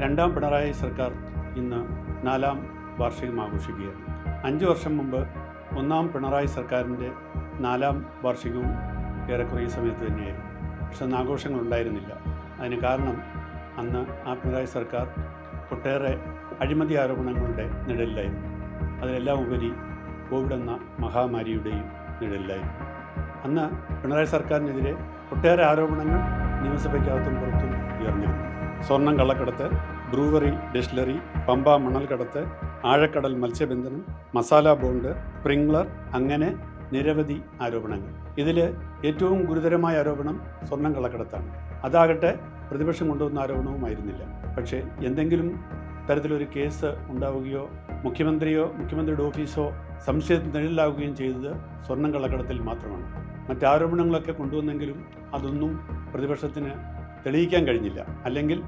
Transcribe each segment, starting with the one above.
രണ്ടാം പിണറായി സർക്കാർ ഇന്ന് നാലാം വാർഷികം ആഘോഷിക്കുകയാണ്. അഞ്ച് വർഷം മുമ്പ് ഒന്നാം പിണറായി സർക്കാരിന്റെ നാലാം വാർഷികവും ഏറെക്കുറെ ഈ സമയത്ത് തന്നെയായിരുന്നു. പക്ഷെ അന്ന് ആഘോഷങ്ങൾ ഉണ്ടായിരുന്നില്ല അതിന് കാരണം അന്ന് ആ പിണറായി സർക്കാർ ഒട്ടേറെ അഴിമതി ആരോപണങ്ങളുടെ നിഴലിലായിരുന്നു. അതിലെല്ലാം ഉപരി കോവിഡ് എന്ന മഹാമാരിയുടെയും നിഴലിലായിരുന്നു. അന്ന് പിണറായി സർക്കാരിനെതിരെ ഒട്ടേറെ ആരോപണങ്ങൾ നിയമസഭയ്ക്കകത്തും പുറത്തും ഉയർന്നിരുന്നു. സ്വർണം കള്ളക്കടത്ത് ബ്രൂവറി ഡിസ്റ്റിലറി പമ്പ മണൽക്കടത്ത് ആഴക്കടൽ മത്സ്യബന്ധനം മസാല ബോണ്ട് സ്പ്രിംഗ്ലർ അങ്ങനെ നിരവധി ആരോപണങ്ങൾ. ഇതിൽ ഏറ്റവും ഗുരുതരമായ ആരോപണം സ്വർണം കള്ളക്കടത്താണ്. അതാകട്ടെ പ്രതിപക്ഷം കൊണ്ടുവന്ന ആരോപണവുമായിരുന്നില്ല പക്ഷേ എന്തെങ്കിലും തരത്തിലൊരു കേസ് ഉണ്ടാവുകയോ മുഖ്യമന്ത്രിയോ മുഖ്യമന്ത്രിയുടെ ഓഫീസോ സംശയത്തിന് നിഴലിലാവുകയും ചെയ്തത് സ്വർണം കള്ളക്കടത്തിൽ മാത്രമാണ്. മറ്റാരോപണങ്ങളൊക്കെ കൊണ്ടുവന്നെങ്കിലും അതൊന്നും പ്രതിപക്ഷത്തിന് തെളിയിക്കാൻ കഴിഞ്ഞില്ല. അല്ലെങ്കിൽ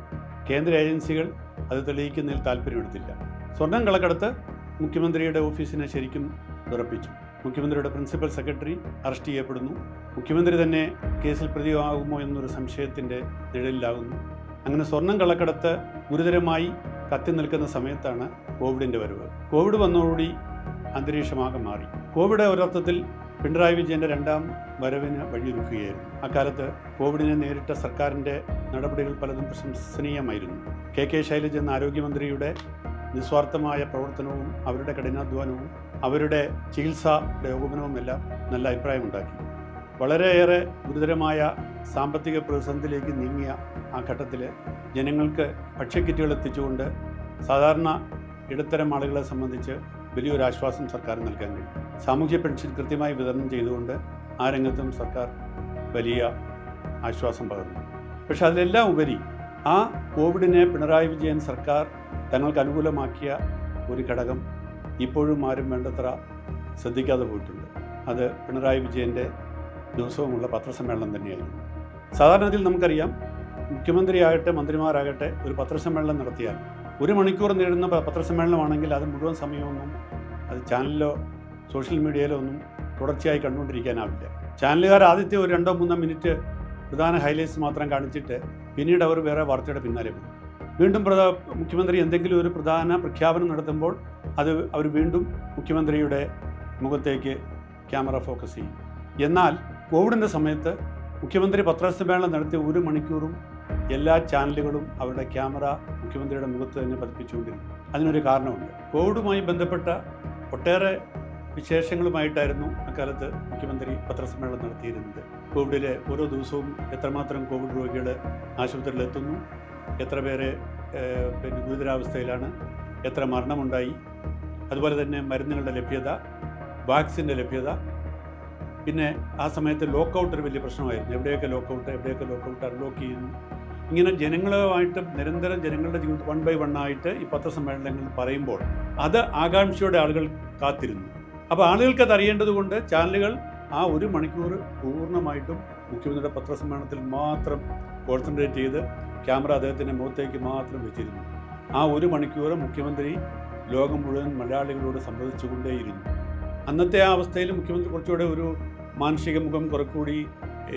കേന്ദ്ര ഏജൻസികൾ അത് തെളിയിക്കുന്നതിൽ താല്പര്യമെടുത്തില്ല. സ്വർണം കളക്കടത്ത് മുഖ്യമന്ത്രിയുടെ ഓഫീസിനെ ശരിക്കും ഉറപ്പിച്ചു മുഖ്യമന്ത്രിയുടെ പ്രിൻസിപ്പൽ സെക്രട്ടറി അറസ്റ്റ് ചെയ്യപ്പെടുന്നു. മുഖ്യമന്ത്രി തന്നെ കേസിൽ പ്രതിയാകുമോ എന്നൊരു സംശയത്തിന്റെ നിഴലിലാകുന്നു. അങ്ങനെ സ്വർണം കളക്കടത്ത് ഗുരുതരമായി കത്തി നിൽക്കുന്ന സമയത്താണ് കോവിഡിന്റെ വരവ്. കോവിഡ് വന്നതോടുകൂടി അന്തരീക്ഷമാകെ മാറി. കോവിഡ് ഒരർത്ഥത്തിൽ പിണറായി വിജയന്റെ രണ്ടാം വരവിന് വഴിയൊരുക്കുകയായിരുന്നു. അക്കാലത്ത് കോവിഡിനെ നേരിട്ട സർക്കാരിന്റെ നടപടികൾ പലതും പ്രശംസനീയമായിരുന്നു. കെ കെ ശൈലജ എന്ന ആരോഗ്യമന്ത്രിയുടെ നിസ്വാർത്ഥമായ പ്രവർത്തനവും അവരുടെ കഠിനാധ്വാനവും അവരുടെ ചികിത്സയുടെ ഏകോപനവും എല്ലാം നല്ല അഭിപ്രായമുണ്ടാക്കി. വളരെയേറെ ഗുരുതരമായ സാമ്പത്തിക പ്രതിസന്ധിയിലേക്ക് നീങ്ങിയ ആ ഘട്ടത്തിൽ ജനങ്ങൾക്ക് ഭക്ഷ്യക്കിറ്റുകൾ എത്തിച്ചുകൊണ്ട് സാധാരണ ഇടത്തരം ആളുകളെ സംബന്ധിച്ച് വലിയൊരു ആശ്വാസം സർക്കാർ നൽകാൻ കഴിയും. സാമൂഹ്യ പെൻഷൻ കൃത്യമായി വിതരണം ചെയ്തുകൊണ്ട് ആ രംഗത്തും സർക്കാർ വലിയ ആശ്വാസം പകർന്നു. പക്ഷെ അതിലെല്ലാം ഉപരി ആ കോവിഡിനെ പിണറായി വിജയൻ സർക്കാർ തങ്ങൾക്ക് അനുകൂലമാക്കിയ ഒരു ഘടകം ഇപ്പോഴും ആരും വേണ്ടത്ര ശ്രദ്ധിക്കാതെ പോയിട്ടുണ്ട്. അത് പിണറായി വിജയന്റെ ദിവസവുമുള്ള പത്രസമ്മേളനം തന്നെയായിരുന്നു. സാധാരണഗതിയിൽ നമുക്കറിയാം മുഖ്യമന്ത്രിയാകട്ടെ മന്ത്രിമാരാകട്ടെ ഒരു പത്രസമ്മേളനം നടത്തിയാൽ ഒരു മണിക്കൂർ നേടുന്ന പത്രസമ്മേളനമാണെങ്കിൽ അത് മുഴുവൻ സമയമൊന്നും അത് ചാനലിലോ സോഷ്യൽ മീഡിയയിലൊന്നും തുടർച്ചയായി കണ്ടുകൊണ്ടിരിക്കാനാവില്ല. ചാനലുകാർ ആദ്യത്തെ ഒരു രണ്ടോ മൂന്നോ മിനിറ്റ് പ്രധാന ഹൈലൈറ്റ്സ് മാത്രം കാണിച്ചിട്ട് പിന്നീട് അവർ വേറെ വാർത്തയുടെ പിന്നാലെ പോകും. വീണ്ടും പ്രധാ മുഖ്യമന്ത്രി എന്തെങ്കിലും ഒരു പ്രധാന പ്രഖ്യാപനം നടത്തുമ്പോൾ അത് അവർ വീണ്ടും മുഖ്യമന്ത്രിയുടെ മുഖത്തേക്ക് ക്യാമറ ഫോക്കസ് ചെയ്യും. എന്നാൽ കോവിഡിന്റെ സമയത്ത് മുഖ്യമന്ത്രി പത്രസമ്മേളനം നടത്തിയ ഒരു മണിക്കൂറും എല്ലാ ചാനലുകളും അവരുടെ ക്യാമറ മുഖ്യമന്ത്രിയുടെ മുഖത്ത് തന്നെ പതിപ്പിച്ചുകൊണ്ടിരുന്നു. അതിനൊരു കാരണമുണ്ട്. കോവിഡുമായി ബന്ധപ്പെട്ട ഒട്ടേറെ വിശേഷങ്ങളുമായിട്ടായിരുന്നു അക്കാലത്ത് മുഖ്യമന്ത്രി പത്രസമ്മേളനം നടത്തിയിരുന്നത്. കോവിഡിലെ ഓരോ ദിവസവും എത്രമാത്രം കോവിഡ് രോഗികൾ ആശുപത്രിയിലെത്തുന്നു എത്ര പേര് പിന്നെ ഗുരുതരാവസ്ഥയിലാണ് എത്ര മരണമുണ്ടായി അതുപോലെ തന്നെ മരുന്നുകളുടെ ലഭ്യത വാക്സിന്റെ ലഭ്യത. പിന്നെ ആ സമയത്ത് ലോക്കൗട്ട് ഒരു വലിയ പ്രശ്നമായിരുന്നു. എവിടെയൊക്കെ ലോക്കൗട്ട് എവിടെയൊക്കെ ലോക്കൗട്ട് അൺലോക്ക് ചെയ്യുന്നു. ഇങ്ങനെ ജനങ്ങളുമായിട്ട് നിരന്തരം ജനങ്ങളുടെ ജീവിതം വൺ ബൈ വൺ ആയിട്ട് ഈ പത്രസമ്മേളനങ്ങൾ പറയുമ്പോൾ അത് ആകാംക്ഷയോടെ ആളുകൾ കാത്തിരുന്നു. അപ്പോൾ ആളുകൾക്ക് അത് അറിയേണ്ടതുകൊണ്ട് ചാനലുകൾ ആ ഒരു മണിക്കൂർ പൂർണമായിട്ടും മുഖ്യമന്ത്രിയുടെ പത്രസമ്മേളനത്തിൽ മാത്രം കോൺസെൻട്രേറ്റ് ചെയ്ത് ക്യാമറ അദ്ദേഹത്തിന്റെ മുഖത്തേക്ക് മാത്രം വെച്ചിരുന്നു. ആ ഒരു മണിക്കൂർ മുഖ്യമന്ത്രി ലോകം മുഴുവൻ മലയാളികളോട് സംവദിച്ചുകൊണ്ടേയിരുന്നു. അന്നത്തെ ആ അവസ്ഥയിൽ മുഖ്യമന്ത്രി കുറച്ചുകൂടെ ഒരു മാനസിക മുഖം കുറച്ചുകൂടി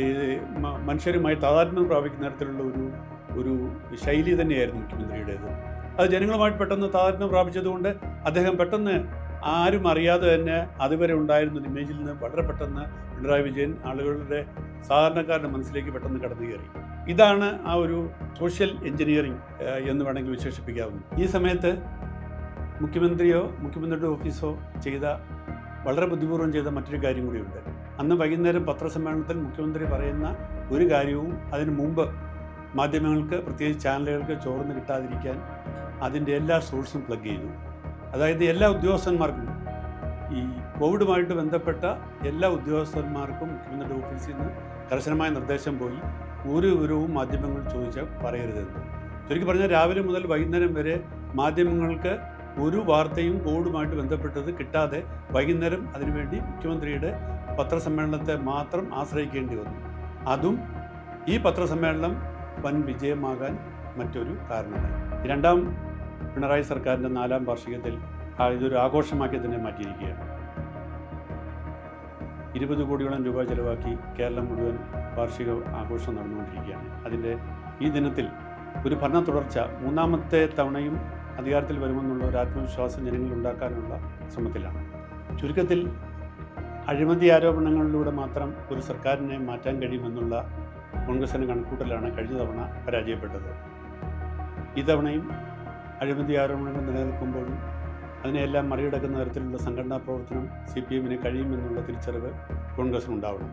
ഏഹ്, മനുഷ്യരുമായി താതാത്മ്യം പ്രാപിക്കുന്ന തരത്തിലുള്ള ഒരു ഒരു ശൈലി തന്നെയായിരുന്നു മുഖ്യമന്ത്രിയുടേത്. അത് ജനങ്ങളുമായിട്ട് പെട്ടെന്ന് താതാത്മ്യം പ്രാപിച്ചതുകൊണ്ട് അദ്ദേഹം പെട്ടെന്ന് ആരും അറിയാതെ തന്നെ അതുവരെ ഉണ്ടായിരുന്ന ഇമേജിൽ നിന്ന് വളരെ പെട്ടെന്ന് പിണറായി വിജയൻ ആളുകളുടെ സാധാരണക്കാരുടെ മനസ്സിലേക്ക് പെട്ടെന്ന് കടന്നു കയറി. ഇതാണ് ആ ഒരു സോഷ്യൽ എഞ്ചിനീയറിംഗ് എന്ന് വേണമെങ്കിൽ വിശേഷിപ്പിക്കാവുന്നു. ഈ സമയത്ത് മുഖ്യമന്ത്രിയോ മുഖ്യമന്ത്രിയുടെ ഓഫീസോ ചെയ്ത വളരെ ബുദ്ധിപൂർവം ചെയ്ത മറ്റൊരു കാര്യം കൂടിയുണ്ട്. അന്ന് വൈകുന്നേരം പത്രസമ്മേളനത്തിൽ മുഖ്യമന്ത്രി പറയുന്ന ഒരു കാര്യവും അതിനു മുമ്പ് മാധ്യമങ്ങൾക്ക് പ്രത്യേകിച്ച് ചാനലുകൾക്ക് ചോർന്ന് കിട്ടാതിരിക്കാൻ അതിന്റെ എല്ലാ സോഴ്സും പ്ലഗ് ചെയ്തു. അതായത് എല്ലാ ഉദ്യോഗസ്ഥന്മാർക്കും ഈ കോവിഡുമായിട്ട് ബന്ധപ്പെട്ട എല്ലാ ഉദ്യോഗസ്ഥന്മാർക്കും മുഖ്യമന്ത്രിയുടെ ഓഫീസിൽ നിന്ന് കർശനമായ നിർദ്ദേശം പോയി. ഒരു വിവരവും മാധ്യമങ്ങൾ ചോദിച്ചാൽ പറയരുതെന്ന് ചുരുക്കി പറഞ്ഞാൽ രാവിലെ മുതൽ വൈകുന്നേരം വരെ മാധ്യമങ്ങൾക്ക് ഒരു വാർത്തയും കോവിഡുമായിട്ട് ബന്ധപ്പെട്ടത് കിട്ടാതെ വൈകുന്നേരം അതിനുവേണ്ടി മുഖ്യമന്ത്രിയുടെ പത്രസമ്മേളനത്തെ മാത്രം ആശ്രയിക്കേണ്ടി വന്നു. അതും ഈ പത്രസമ്മേളനം വൻ വിജയമാകാൻ മറ്റൊരു കാരണമായി. രണ്ടാം പിണറായി സർക്കാരിന്റെ നാലാം വാർഷികത്തിൽ ഇതൊരു ആഘോഷമാക്കി തന്നെ മാറ്റിയിരിക്കുകയാണ്. ഇരുപത് കോടിയോളം രൂപ ചെലവാക്കി കേരളം മുഴുവൻ വാർഷിക ആഘോഷം നടന്നുകൊണ്ടിരിക്കുകയാണ്. അതിന്റെ ഈ ദിനത്തിൽ ഒരു ഭരണ തുടർച്ച മൂന്നാമത്തെ തവണയും അധികാരത്തിൽ വരുമെന്നുള്ള ഒരു ആത്മവിശ്വാസം ജനങ്ങളിൽ ഉണ്ടാക്കാനുള്ള ശ്രമത്തിലാണ്. ചുരുക്കത്തിൽ അഴിമതി ആരോപണങ്ങളിലൂടെ മാത്രം ഒരു സർക്കാരിനെ മാറ്റാൻ കഴിയുമെന്നുള്ള കോൺഗ്രസിന്റെ കണക്കൂട്ടലാണ് കഴിഞ്ഞ തവണ പരാജയപ്പെട്ടത്. ഇത്തവണയും അഴിമതി ആരോപണങ്ങൾ നിലനിൽക്കുമ്പോഴും അതിനെയെല്ലാം മറികടക്കുന്ന തരത്തിലുള്ള സംഘടനാ പ്രവർത്തനം സി പി എമ്മിന് കഴിയുമെന്നുള്ള തിരിച്ചറിവ് കോൺഗ്രസിനുണ്ടാവണം.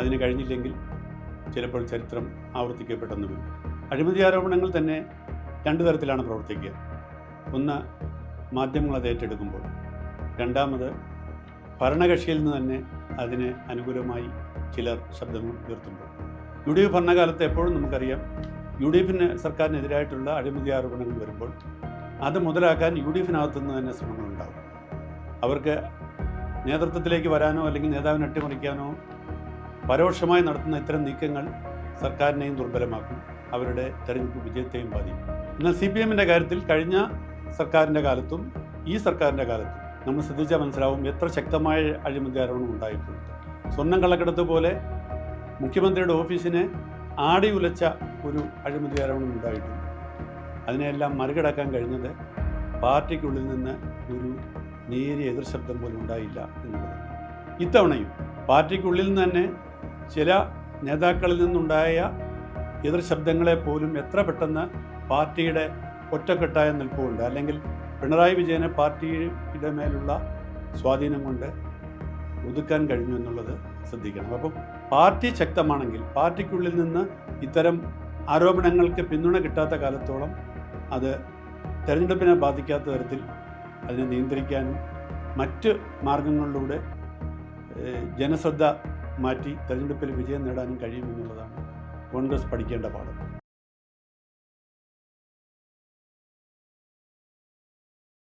അതിന് കഴിഞ്ഞില്ലെങ്കിൽ ചിലപ്പോൾ ചരിത്രം ആവർത്തിക്കപ്പെട്ടെന്ന് വരും. അഴിമതി ആരോപണങ്ങൾ തന്നെ രണ്ടു തരത്തിലാണ് പ്രവർത്തിക്കുക. ഒന്ന് മാധ്യമങ്ങൾ അത് ഏറ്റെടുക്കുമ്പോൾ. രണ്ടാമത് ഭരണകക്ഷിയിൽ നിന്ന് തന്നെ അതിന് അനുകൂലമായി ചിലർ ശബ്ദം ഉയർത്തുമ്പോൾ. യു ഡി എഫ് ഭരണകാലത്ത് എപ്പോഴും നമുക്കറിയാം യു ഡി എഫിന് സർക്കാരിനെതിരായിട്ടുള്ള അഴിമതി ആരോപണങ്ങൾ വരുമ്പോൾ അത് മുതലാക്കാൻ യു ഡി എഫിനകത്തുനിന്ന് തന്നെ ശ്രമങ്ങളുണ്ടാകും. അവർക്ക് നേതൃത്വത്തിലേക്ക് വരാനോ അല്ലെങ്കിൽ നേതാവിനെ അട്ടിമറിക്കാനോ പരോക്ഷമായി നടത്തുന്ന ഇത്തരം നീക്കങ്ങൾ സർക്കാരിനെയും ദുർബലമാക്കും അവരുടെ തെരഞ്ഞെടുപ്പ് വിജയത്തെയും ബാധിക്കും. എന്നാൽ സി പി എമ്മിന്റെ കാര്യത്തിൽ കഴിഞ്ഞ സർക്കാരിന്റെ കാലത്തും ഈ സർക്കാരിന്റെ കാലത്തും നമ്മൾ ശ്രദ്ധിച്ചാൽ മനസ്സിലാവും എത്ര ശക്തമായ അഴിമതി ആരോപണം ഉണ്ടായിട്ടുണ്ട്. സ്വർണം കള്ളക്കെടുത്ത് പോലെ മുഖ്യമന്ത്രിയുടെ ഓഫീസിനെ ആടി ഉലച്ച ഒരു അഴിമതി ആരോപണം ഉണ്ടായിട്ടുണ്ട് അതിനെയെല്ലാം മറികടക്കാൻ കഴിഞ്ഞത് പാർട്ടിക്കുള്ളിൽ നിന്ന് ഒരു നേരിയ എതിർശബ്ദം പോലും ഉണ്ടായില്ല എന്നുള്ളത്. ഇത്തവണയും പാർട്ടിക്കുള്ളിൽ തന്നെ ചില നേതാക്കളിൽ നിന്നുണ്ടായ എതിർ ശബ്ദങ്ങളെ പോലും എത്ര പെട്ടെന്ന് പാർട്ടിയുടെ ഒറ്റക്കെട്ടായ നിൽപ്പുകൊണ്ട് അല്ലെങ്കിൽ പിണറായി വിജയനെ പാർട്ടിയുടെ മേലുള്ള സ്വാധീനം കൊണ്ട് ഒതുക്കാൻ കഴിഞ്ഞു എന്നുള്ളത് ശ്രദ്ധിക്കണം. അപ്പം പാർട്ടി ശക്തമാണെങ്കിൽ പാർട്ടിക്കുള്ളിൽ നിന്ന് ഇത്തരം ആരോപണങ്ങൾക്ക് പിന്തുണ കിട്ടാത്ത കാലത്തോളം അത് തെരഞ്ഞെടുപ്പിനെ ബാധിക്കാത്ത തരത്തിൽ അതിനെ നിയന്ത്രിക്കാനും മറ്റ് മാർഗങ്ങളിലൂടെ ജനശ്രദ്ധ മാറ്റി തെരഞ്ഞെടുപ്പിൽ വിജയം നേടാനും കഴിയുമെന്നുള്ളതാണ് കോൺഗ്രസ് പഠിക്കേണ്ട പാഠം.